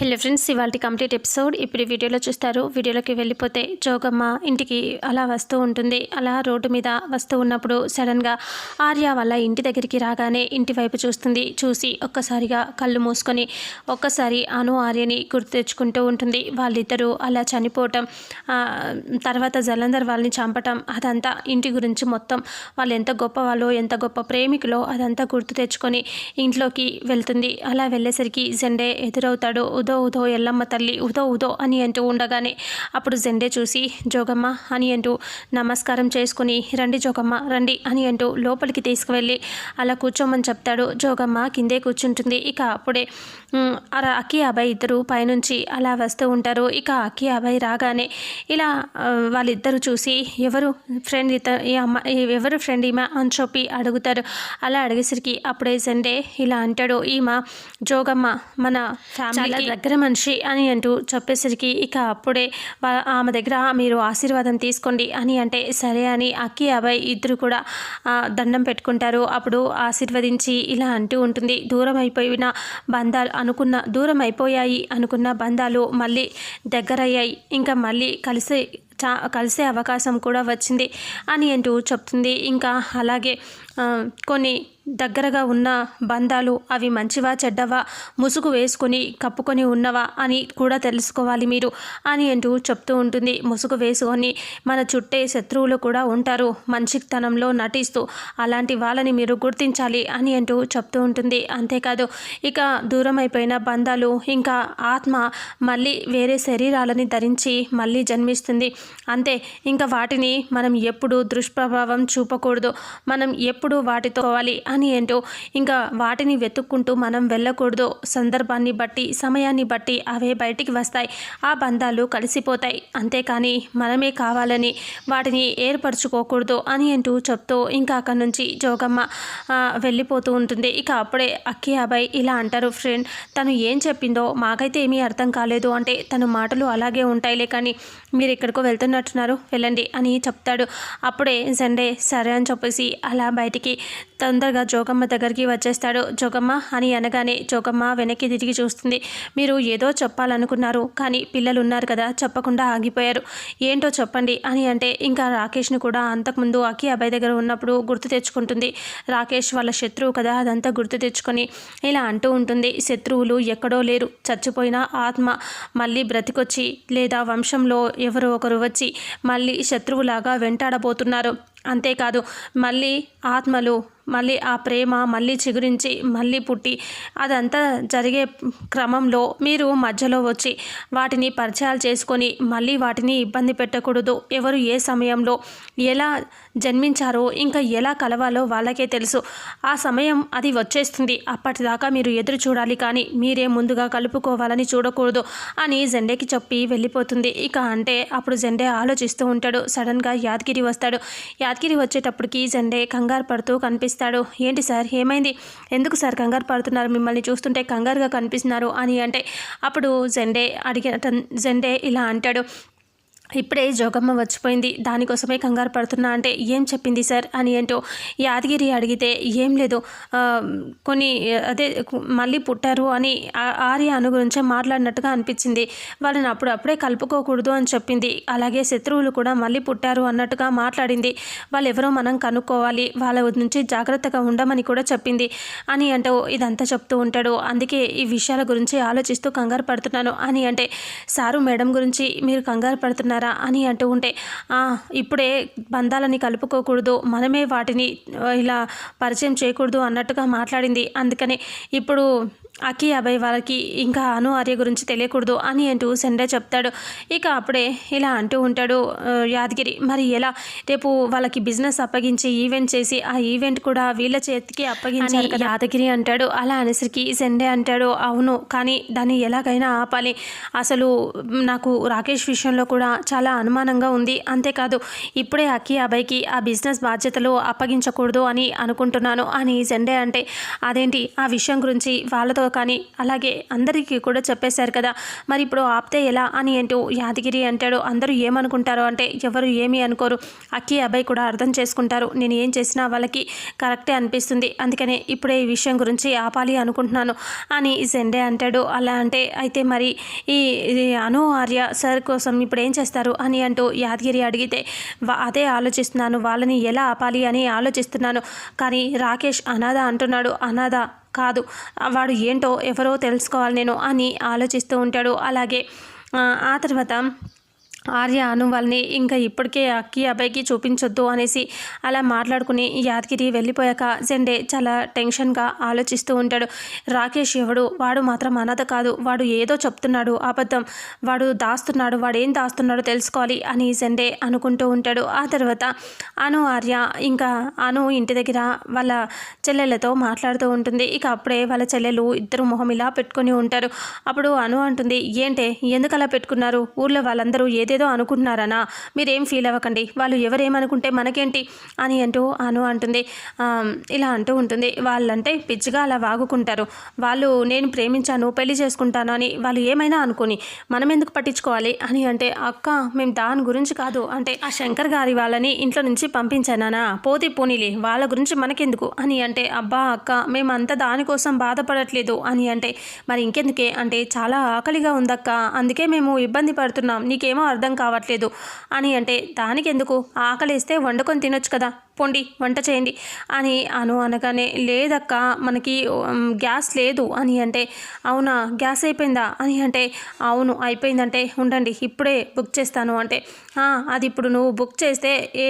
Hello friends ఇవాళ complete episode. ఇప్పుడు వీడియోలో చూస్తారు వీడియోలోకి వెళ్ళిపోతే జోగమ్మ ఇంటికి అలా వస్తూ ఉంటుంది. అలా రోడ్డు మీద వస్తూ ఉన్నప్పుడు సడన్గా ఆర్య వాళ్ళ ఇంటి దగ్గరికి రాగానే ఇంటి వైపు చూస్తుంది. చూసి ఒక్కసారిగా కళ్ళు మూసుకొని ఒక్కసారి అను ఆర్యని గుర్తు తెచ్చుకుంటూ ఉంటుంది. వాళ్ళిద్దరూ అలా చనిపోవటం తర్వాత జలంధర్ వాళ్ళని చంపటం అదంతా ఇంటి గురించి మొత్తం వాళ్ళు ఎంత గొప్ప వాళ్ళు ఎంత గొప్ప ప్రేమికులో అదంతా గుర్తు తెచ్చుకొని ఇంట్లోకి వెళ్తుంది. అలా వెళ్ళేసరికి జెండే ఎదురవుతాడు. ఉదో ఉదో ఎల్లమ్మ తల్లి ఉదో ఉదో అని అంటూ ఉండగానే అప్పుడు జెండే చూసి జోగమ్మ అని అంటూ నమస్కారం చేసుకుని రండి జోగమ్మ రండి అని అంటూ లోపలికి తీసుకువెళ్ళి అలా కూర్చోమని చెప్తాడు. జోగమ్మ కిందే కూర్చుంటుంది. ఇక అప్పుడే అక్కి అబ్బాయి ఇద్దరు పైనుంచి అలా వస్తూ ఉంటారు. ఇక అక్కి అబ్బాయి రాగానే ఇలా వాళ్ళిద్దరూ చూసి ఎవరు ఫ్రెండ్ ఇత ఈ అమ్మ ఎవరు ఫ్రెండ్ ఈమె? అని చెప్పి అడుగుతారు. అలా అడిగేసరికి అప్పుడే సండే ఇలా అంటాడు. ఈమె జోగమ్మ మన ఫ్యామిలీ దగ్గర మనిషి అని అంటూ చెప్పేసరికి ఇక అప్పుడే ఆమె దగ్గర మీరు ఆశీర్వాదం తీసుకోండి అని అంటే సరే అని అక్కి అబ్బాయి ఇద్దరు కూడా దండం పెట్టుకుంటారు. అప్పుడు ఆశీర్వదించి ఇలా అంటూ ఉంటుంది. దూరం అయిపోయిన బంధాలు అనుకున్న దూరం అయిపోయాయి అనుకున్న బంధాలు మళ్ళీ దగ్గరయ్యాయి. ఇంకా మళ్ళీ కలిసి చా కలిసే అవకాశం కూడా వచ్చింది అని అంటూ చెప్తుంది. ఇంకా అలాగే కొన్ని దగ్గరగా ఉన్న బంధాలు అవి మంచివా చెడ్డవా? ముసుగు వేసుకొని కప్పుకొని ఉన్నవా అని కూడా తెలుసుకోవాలి మీరు అని అంటూ చెప్తూ ఉంటుంది. ముసుగు వేసుకొని మన చుట్టే శత్రువులు కూడా ఉంటారు. మంచితనంలో నటిస్తూ అలాంటి వాళ్ళని మీరు గుర్తించాలి అని అంటూ చెప్తూ ఉంటుంది. అంతేకాదు ఇక దూరం అయిపోయిన బంధాలు ఇంకా ఆత్మ మళ్ళీ వేరే శరీరాలని ధరించి మళ్ళీ జన్మిస్తుంది. అంతే ఇంకా వాటిని మనం ఎప్పుడు దుష్ప్రభావం చూపకూడదు. మనం ఎప్పుడు వాటితో పోవాలి అని ఏంటో ఇంకా వాటిని వెతుక్కుంటూ మనం వెళ్ళకూడదు. సందర్భాన్ని బట్టి సమయాన్ని బట్టి అవే బయటికి వస్తాయి. ఆ బంధాలు కలిసిపోతాయి. అంతేకాని మనమే కావాలని వాటిని ఏర్పరచుకోకూడదు అని అంటూ చెప్తూ ఇంకా అక్కడి నుంచి జోగమ్మ వెళ్ళిపోతూ ఉంటుంది. ఇక అప్పుడే అక్కి అబ్బాయి ఇలా అంటారు ఫ్రెండ్ తను ఏం చెప్పిందో మాకైతే ఏమీ అర్థం కాలేదు. అంటే తన మాటలు అలాగే ఉంటాయిలే కానీ మీరు ఎక్కడికో వెళ్తున్నట్టున్నారు. వెళ్ళండి అని చెప్తాడు. అప్పుడే సండే సరే అని చెప్పేసి అలా బయటికి తొందరగా జోగమ్మ దగ్గరికి వచ్చేస్తాడు. జోగమ్మ అని అనగానే జోగమ్మ వెనక్కి తిరిగి చూస్తుంది. మీరు ఏదో చెప్పాలనుకున్నారు కానీ పిల్లలు ఉన్నారు కదా చెప్పకుండా ఆగిపోయారు. ఏంటో చెప్పండి అని అంటే ఇంకా రాకేష్ని కూడా అంతకుముందు అఖి అబ్బాయి దగ్గర ఉన్నప్పుడు గుర్తు తెచ్చుకుంటుంది. రాకేష్ వాళ్ళ శత్రువు కదా అదంతా గుర్తు తెచ్చుకొని ఇలా అంటూ ఉంటుంది. శత్రువులు ఎక్కడో లేరు. చచ్చిపోయిన ఆత్మ మళ్ళీ బ్రతికొచ్చి లేదా వంశంలో ఎవరో ఒకరు వచ్చి మళ్ళీ శత్రువులాగా వెంటాడబోతున్నారు. అంతేకాదు మళ్ళీ ఆత్మలు మళ్ళీ ఆ ప్రేమ మళ్ళీ చిగురించి మళ్ళీ పుట్టి అదంతా జరిగే క్రమంలో మీరు మధ్యలో వచ్చి వాటిని పరిచయాలు చేసుకొని మళ్ళీ వాటిని ఇబ్బంది పెట్టకూడదు. ఎవరు ఏ సమయంలో ఎలా జన్మించారో ఇంకా ఎలా కలవాలో వాళ్ళకే తెలుసు. ఆ సమయం అది వచ్చేస్తుంది. అప్పటిదాకా మీరు ఎదురు చూడాలి కానీ మీరే ముందుగా కలుపుకోవాలని చూడకూడదు అని జెండేకి చెప్పి వెళ్ళిపోతుంది. ఇక అంటే అప్పుడు జెండే ఆలోచిస్తూ ఉంటాడు. సడన్గా యాదగిరి వస్తాడు. యాదగిరి వచ్చేటప్పటికి జెండే కంగారు పడుతూ కనిపిస్తాడు. ఏంటి సార్? ఏమైంది? ఎందుకు సార్ కంగారు పడుతున్నారు? మిమ్మల్ని చూస్తుంటే కంగారుగా కనిపిస్తున్నారు అని అంటే అప్పుడు జెండే అడిగిన జెండే ఇలా అంటాడు. ఇప్పుడే జోగమ్మ వచ్చిపోయింది. దానికోసమే కంగారు పడుతున్నా అంటే ఏం చెప్పింది సార్ అని ఏంటో యాదగిరి అడిగితే ఏం లేదు. కొన్ని అదే మళ్ళీ పుట్టారు అని ఆర్య అను గురించే మాట్లాడినట్టుగా అనిపించింది. వాళ్ళని అప్పుడప్పుడే కలుపుకోకూడదు అని చెప్పింది. అలాగే శత్రువులు కూడా మళ్ళీ పుట్టారు అన్నట్టుగా మాట్లాడింది. వాళ్ళు ఎవరో మనం కనుక్కోవాలి. వాళ్ళ నుంచి జాగ్రత్తగా ఉండమని కూడా చెప్పింది అని అంటూ ఇదంతా చెప్తూ ఉంటాడు. అందుకే ఈ విషయాల గురించి ఆలోచిస్తూ కంగారు పడుతున్నాను అని అంటే సారు మేడం గురించి మీరు కంగారు పడుతున్నారు అని అంటూ ఉంటే ఇప్పుడే బంధాలని కలుపుకోకూడదు మనమే వాటిని ఇలా పరిచయం చేయకూడదు అన్నట్టుగా మాట్లాడింది. అందుకనే ఇప్పుడు అకి అభయ్ వాళ్ళకి ఇంకా అను ఆర్య గురించి తెలియకూడదు అని అంటూ సెండే చెప్తాడు. ఇక అప్పుడే ఇలా అంటూ ఉంటాడు యాదగిరి. మరి ఎలా? రేపు వాళ్ళకి బిజినెస్ అప్పగించి ఈవెంట్ చేసి ఆ ఈవెంట్ కూడా వీళ్ళ చేతికి అప్పగించారు కదా. యాదగిరి అంటాడు. అలా అనేసరికి సెండే అంటాడు అవును కానీ దాన్ని ఎలాగైనా ఆపాలి. అసలు నాకు రాకేష్ విషయంలో కూడా చాలా అనుమానంగా ఉంది. అంతేకాదు ఇప్పుడే అక్కి అబ్బాయికి ఆ బిజినెస్ బాధ్యతలు అప్పగించకూడదు అని అనుకుంటున్నాను అని జెండే అంటే అదేంటి? ఆ విషయం గురించి వాళ్ళతో కానీ అలాగే అందరికీ కూడా చెప్పేశారు కదా. మరి ఇప్పుడు ఆపితే ఎలా అని అంటూ యాదగిరి అంటాడు. అందరూ ఏమనుకుంటారు అంటే ఎవరు ఏమీ అనుకోరు. అక్కి అబ్బాయి కూడా అర్థం చేసుకుంటారు. నేను ఏం చేసినా వాళ్ళకి కరెక్టే అనిపిస్తుంది. అందుకనే ఇప్పుడే ఈ విషయం గురించి ఆపాలి అనుకుంటున్నాను అని జెండే అంటాడు. అలా అంటే అయితే మరి ఈ అను ఆర్య సార్ కోసం ఇప్పుడు ఏం చేస్తారు అని అంటూ యాదగిరి అడిగితే "వా- అదే ఆలోచిస్తున్నాను. వాళ్ళని ఎలా ఆపాలి అని ఆలోచిస్తున్నాను. కానీ రాకేష్ అనాథ అంటున్నాడు. అనాథ కాదు. వాడు ఏంటో ఎవరో తెలుసుకోవాలి నేను అని ఆలోచిస్తూ ఉంటాడు. అలాగే ఆ, తర్వాత ఆర్య అను వాళ్ళని ఇంకా ఇప్పటికే అక్కి అబ్బాయికి చూపించొద్దు అనేసి అలా మాట్లాడుకుని యాదగిరి వెళ్ళిపోయాక జెండే చాలా టెన్షన్గా ఆలోచిస్తూ ఉంటాడు. రాకేష్ ఎవడు? వాడు మాత్రం అనాథ కాదు. వాడు ఏదో చెప్తున్నాడు అబద్ధం. వాడు దాస్తున్నాడు వాడు ఏం దాస్తున్నాడో తెలుసుకోవాలి అని జెండే అనుకుంటూ ఉంటాడు. ఆ తర్వాత అను ఆర్య ఇంకా అను ఇంటి దగ్గర వాళ్ళ చెల్లెళ్ళతో మాట్లాడుతూ ఉంటుంది. ఇక అప్పుడే వాళ్ళ చెల్లెలు ఇద్దరు మొహం ఇలా పెట్టుకొని ఉంటారు. అప్పుడు అను అంటుంది ఏంటే? ఎందుకు అలా పెట్టుకున్నారు? ఊర్లో వాళ్ళందరూ ఏదేదో అనుకుంటున్నారనా? మీరేం ఫీల్ అవ్వకండి. వాళ్ళు ఎవరేమనుకుంటే మనకేంటి? అని అంటూ అను అంటుంది. ఇలా అంటూ ఉంటుంది. వాళ్ళంటే పిచ్చిగా అలా వాగుకుంటారు. వాళ్ళు నేను ప్రేమించాను పెళ్ళి చేసుకుంటాను అని వాళ్ళు ఏమైనా అనుకుని మనం ఎందుకు పట్టించుకోవాలి? అని అంటే అక్క మేము దాని గురించి కాదు. అంటే ఆ శంకర్ గారి వాళ్ళని ఇంట్లో నుంచి పంపించానా? పోతే పోనీలే. వాళ్ళ గురించి మనకెందుకు? అని అంటే అబ్బా అక్క మేమంతా దానికోసం బాధపడట్లేదు. అని అంటే మరి ఇంకెందుకే? అంటే చాలా ఆకలిగా ఉందక్క. అందుకే మేము ఇబ్బంది పడుతున్నాం. నీకేమో అర్థం అర్థం కావట్లేదు. అని అంటే దానికెందుకు? ఆకలిస్తే వండుకొని తినొచ్చు కదా. పొండి వంట చేయండి అని అను అనగానే లేదక్క మనకి గ్యాస్ లేదు అని అంటే అవునా గ్యాస్ అయిపోయిందా అని అంటే అవును అయిపోయిందంటే ఉండండి ఇప్పుడే బుక్ చేస్తాను అంటే అది ఇప్పుడు నువ్వు బుక్ చేస్తే ఏ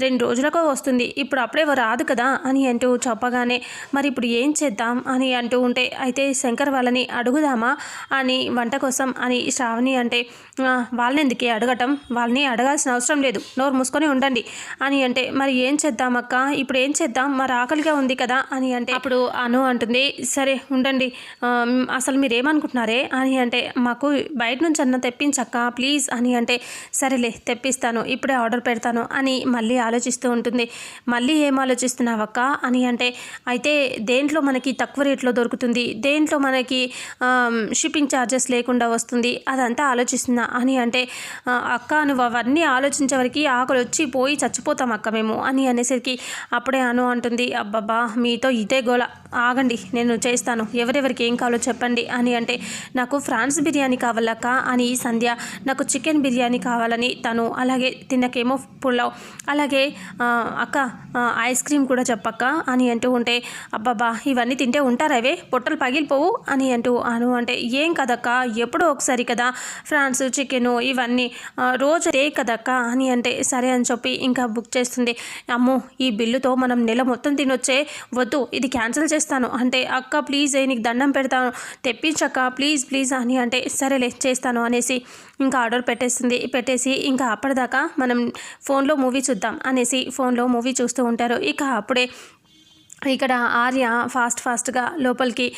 రెండు రోజులకు వస్తుంది ఇప్పుడు అప్పుడే రాదు కదా అని అంటూ చెప్పగానే మరి ఇప్పుడు ఏం చేద్దాం అని అంటూ ఉంటే అయితే శంకర్ వాళ్ళని అడుగుదామా అని వంట కోసం అని శ్రావణి అంటే వాళ్ళని ఎందుకే అడగటం వాళ్ళని అడగాల్సిన అవసరం లేదు నోరు మూసుకొని ఉండండి అని అంటే మరి ఏం చేద్దాం అక్క ఇప్పుడు ఏం చేద్దాం? మరి ఆకలిగా ఉంది కదా అని అంటే అప్పుడు అను అంటుంది సరే ఉండండి. అసలు మీరు ఏమనుకుంటున్నారే అని అంటే మాకు బయట నుంచి అన్న తెప్పించక్క ప్లీజ్ అని అంటే సరేలే తెప్పిస్తాను ఇప్పుడే ఆర్డర్ పెడతాను అని మళ్ళీ ఆలోచిస్తూ ఉంటుంది. మళ్ళీ ఏం ఆలోచిస్తున్నావక్క? అని అంటే అయితే దేంట్లో మనకి తక్కువ రేట్లో దొరుకుతుంది? దేంట్లో మనకి షిప్పింగ్ ఛార్జెస్ లేకుండా వస్తుంది? అదంతా ఆలోచిస్తున్నా అని అంటే అక్క నువ్వు అవన్నీ ఆలోచించే వరకు ఆకలి వచ్చి పోయి చచ్చిపోతాం అక్క మేము అని అనేసరికి అప్పుడే అను అంటుంది అబ్బబ్బా మీతో ఇదే గోల. ఆగండి నేను చేస్తాను ఎవరెవరికి ఏం కావాలో చెప్పండి అని అంటే నాకు ఫ్రాన్స్ బిర్యానీ కావాలక్క అని సంధ్య నాకు చికెన్ బిర్యానీ కావాలని తను. అలాగే తిన్నకేమో పులావ్. అలాగే అక్క ఐస్ క్రీమ్ కూడా చెప్పక్క అని అంటూ ఉంటే అబ్బబ్బా ఇవన్నీ తింటే ఉంటారవే పొట్టలు పగిలిపోవు అని అంటూ అను అంటే ఏం కదక్క? ఎప్పుడో ఒకసారి కదా. ఫ్రాన్స్ చికెను ఇవన్నీ రోజు డే కదక్క అని అంటే సరే అని చెప్పి ఇంకా బుక్ చేస్తుంది. అమ్మ ఈ బిల్లుతో మనం నెల మొత్తం తినొచ్చే. వద్దు ఇది క్యాన్సిల్ చేస్తాను. అంటే అక్క ప్లీజ్ నీకు దండం పెడతాను. తెప్పించక్క ప్లీజ్ ప్లీజ్ అని అంటే సరేలే చేస్తాను అనేసి ఇంకా ఆర్డర్ పెట్టేస్తుంది. పెట్టేసి ఇంకా అప్పటిదాకా మనం ఫోన్లో మూవీ చూద్దాం అనేసి ఫోన్లో మూవీ చూస్తూ ఉంటారు. ఇక అప్పుడే ఇక్కడ ఆర్య ఫాస్ట్ ఫాస్ట్గా లోపలికి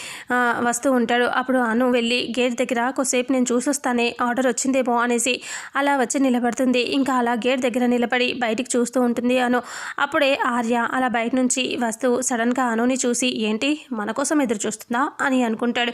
వస్తూ ఉంటాడు. అప్పుడు అను వెళ్ళి గేట్ దగ్గర కొద్దిసేపు నేను చూసొస్తానే ఆర్డర్ వచ్చిందేమో అనేసి అలా వచ్చి నిలబడుతుంది. ఇంకా అలా గేట్ దగ్గర నిలబడి బయటికి చూస్తూ ఉంటుంది అను. అప్పుడే ఆర్య అలా బయట నుంచి వస్తూ సడన్గా అనుని చూసి ఏంటి మన కోసం ఎదురు చూస్తుందా? అని అనుకుంటాడు.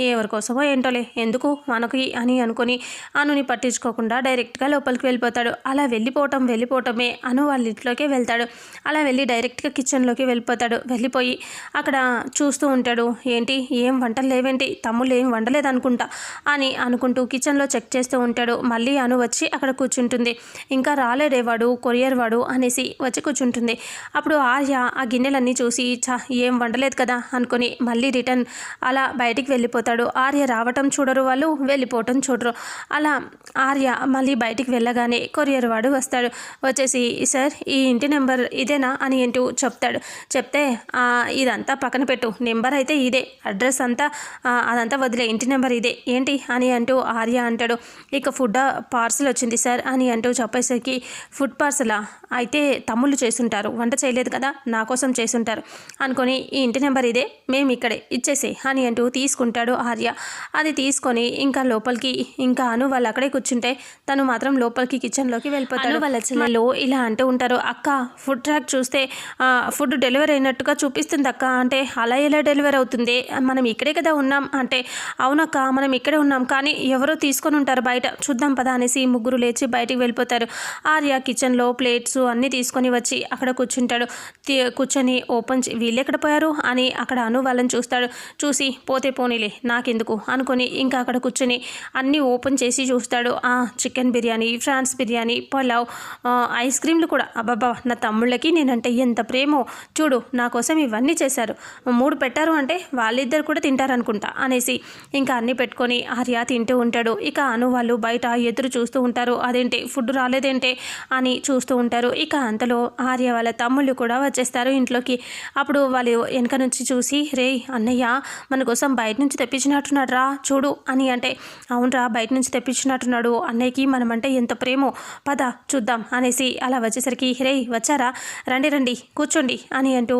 ఎవరి కోసమో ఏంటోలే ఎందుకు మనకి? అని అనుకుని అనుని పట్టించుకోకుండా డైరెక్ట్గా లోపలికి వెళ్ళిపోతాడు. అలా వెళ్ళిపోవటం వెళ్ళిపోవటమే అను వాళ్ళ ఇంట్లోకే వెళ్తాడు. అలా వెళ్ళి డైరెక్ట్గా కిచెన్లోకి వెళ్ళిపోతాడు. వెళ్ళిపోయి అక్కడ చూస్తూ ఉంటాడు. ఏంటి? ఏం వంటలు లేవేంటి? తమ్ముళ్ళు ఏం వండలేదనుకుంటా అని అనుకుంటూ కిచెన్లో చెక్ చేస్తూ ఉంటాడు. మళ్ళీ అను వచ్చి అక్కడ కూర్చుంటుంది. ఇంకా రాలేడే వాడు? కొరియర్ వాడు? అనేసి వచ్చి కూర్చుంటుంది. అప్పుడు ఆర్య ఆ గిన్నెలన్నీ చూసి చా ఏం వండలేదు కదా అనుకొని మళ్ళీ రిటర్న్ అలా బయటికి వెళ్ళిపోతాడు. ఆర్య రావటం చూడరు వాళ్ళు వెళ్ళిపోవటం చూడరు. అలా ఆర్య మళ్ళీ బయటికి వెళ్ళగానే కొరియర్ వాడు వస్తాడు. వచ్చేసి సార్ ఈ ఇంటి నెంబర్ ఇదేనా? అని ఏంటూ చెప్తాడు. చెప్తే "ఆ, ఇదంతా పక్కన పెట్టు. నెంబర్ అయితే ఇదే. అడ్రస్ అంతా అదంతా వదిలే. ఇంటి నెంబర్ ఇదే. ఏంటి? అని అంటూ ఆర్య అంటాడు. ఇక ఫుడ్ పార్సల్ వచ్చింది సార్ అని అంటూ చెప్పేసరికి ఫుడ్ పార్సలా? అయితే తమ్ముళ్ళు చేసుంటారు వంట చేయలేదు కదా? నా కోసం చేసుంటారు అనుకొని ఈ ఇంటి నెంబర్ ఇదే. మేము ఇక్కడే. ఇచ్చేసే. అని అంటూ తీసుకుంటాడు ఆర్య. అది తీసుకొని ఇంకా లోపలికి ఇంకా అను వాళ్ళు అక్కడే కూర్చుంటే తను మాత్రం లోపలికి కిచెన్లోకి వెళ్ళిపోతాడు. వాళ్ళ చెల్లెలు. ఇలా అంటూ ఉంటారు. అక్క ఫుడ్ ట్రాక్ చూస్తే ఫుడ్ డెలివరీ డెలివరీ అయినట్టుగా చూపిస్తుంది అక్క. అంటే అలా ఎలా డెలివరీ అవుతుంది? మనం ఇక్కడే కదా ఉన్నాం. అంటే అవునక్క మనం ఇక్కడే ఉన్నాం. కానీ ఎవరో తీసుకొని ఉంటారు బయట. చూద్దాం పదా అనేసి ముగ్గురు లేచి బయటికి వెళ్ళిపోతారు. ఆర్య కిచెన్లో ప్లేట్స్ అన్నీ తీసుకొని వచ్చి అక్కడ కూర్చుంటాడు. కూర్చొని ఓపెన్ వీళ్ళు ఎక్కడ పోయారు? అని అక్కడ అను వాళ్ళని చూస్తాడు. చూసి పోతే పోనీలే నాకెందుకు? అనుకొని ఇంకా అక్కడ కూర్చొని అన్నీ ఓపెన్ చేసి చూస్తాడు. ఆ chicken biryani prawns biryani pulao ice క్రీమ్లు కూడా. అబ్బాబా నా తమ్ముళ్ళకి నేనంటే ఎంత ప్రేమో. చూడు నా కోసం ఇవన్నీ చేశారు. మూడు పెట్టారు అంటే వాళ్ళిద్దరు కూడా తింటారనుకుంటా అనేసి. ఇంకా అన్నీ పెట్టుకొని ఆర్య తింటూ ఉంటాడు. ఇక అను వాళ్ళు బయట ఎదురు చూస్తూ ఉంటారు. అదేంటి? ఫుడ్ రాలేదేంటే? అని చూస్తూ ఉంటారు. ఇక అంతలో ఆర్య వాళ్ళ తమ్ముళ్ళు కూడా వచ్చేస్తారు ఇంట్లోకి. అప్పుడు వాళ్ళు వెనక నుంచి చూసి రే అన్నయ్య మన కోసం బయట నుంచి తెప్పించినట్టున్నాడు రా చూడు అని అంటే అవునరా బయట నుంచి తెప్పించినట్టున్నాడు. అన్నయ్యకి మనమంటే ఎంత ప్రేమో. పద చూద్దాం అనేసి అలా వచ్చేసరికి రే వచ్చారా? రండి రండి కూర్చోండి అని అంటూ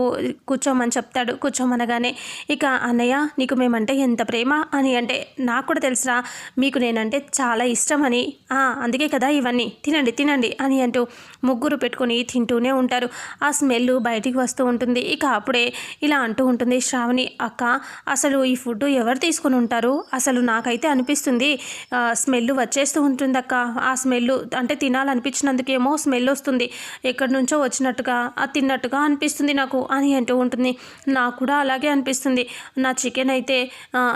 కూర్చోమని చెప్తాడు. కూర్చోమనగానే ఇక అన్నయ్య నీకు మేమంటే ఎంత ప్రేమ? అని అంటే నాకు కూడా తెలుసురా మీకు నేనంటే చాలా ఇష్టం అని అందుకే కదా ఇవన్నీ. తినండి తినండి. అని అంటూ ముగ్గురు పెట్టుకొని తింటూనే ఉంటారు. ఆ స్మెల్ బయటికి వస్తూ ఉంటుంది. ఇక అప్పుడే ఇలా అంటూ ఉంటుంది శ్రావణి అక్క అసలు ఈ ఫుడ్ ఎవరు తీసుకుని ఉంటారు? అసలు నాకైతే అనిపిస్తుంది స్మెల్ వచ్చేస్తూ ఉంటుంది అక్క ఆ స్మెల్ అంటే తినాలనిపించినందుకేమో స్మెల్ వస్తుంది. ఎక్కడి నుంచో వచ్చినట్టుగా తిన్నట్టుగా అనిపిస్తుంది నాకు. అని అంటూ ఉంటుంది. నాకు కూడా అలాగే అనిపిస్తుంది. నా చికెన్ అయితే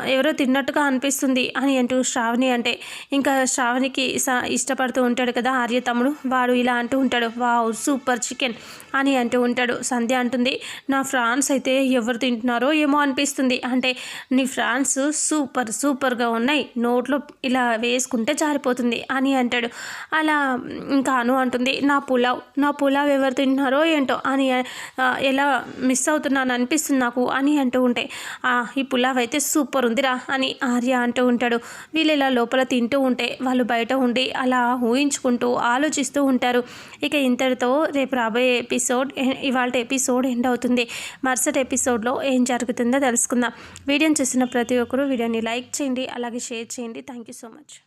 ఎవరో తిన్నట్టుగా అనిపిస్తుంది అని అంటూ శ్రావణి అంటే. ఇంకా శ్రావణికి స- ఇష్టపడుతూ ఉంటాడు కదా ఆర్య తమ్ముడు. వాడు ఇలా అంటూ ఉంటాడు వావ్ సూపర్ చికెన్ అని అంటూ ఉంటాడు. సంధ్య అంటుంది నా ఫ్రాన్స్ అయితే ఎవరు తింటున్నారో ఏమో అనిపిస్తుంది. అంటే నీ ఫ్రాన్స్ సూపర్ సూపర్గా ఉన్నాయి. నోట్లో ఇలా వేసుకుంటే జారిపోతుంది అని అంటాడు. అలా ఇంకా అను అంటుంది నా పులావ్ నా పులావ్ ఎవరు తింటున్నారో ఏంటో అని ఎలా మిస్ అవుతున్నాను అనిపిస్తుంది నాకు అని అంటూ ఉంటే "ఆ, ఈ పులావ్ అయితే సూపర్ ఉందిరా అని ఆర్య అంటూ ఉంటాడు. వీళ్ళు ఇలా లోపల తింటూ ఉంటే వాళ్ళు బయట ఉండి అలా ఊహించుకుంటూ ఆలోచిస్తూ ఉంటారు. ఇక ఇంతటితో రేపు రాబోయే ఎపిసోడ్ ఇవాళ ఎపిసోడ్ ఎండ్ అవుతుంది. మరుసటి ఎపిసోడ్లో ఏం జరుగుతుందో తెలుసుకుందాం. వీడియోని చూసిన ప్రతి ఒక్కరూ వీడియోని లైక్ చేయండి అలాగే షేర్ చేయండి. Thank you so much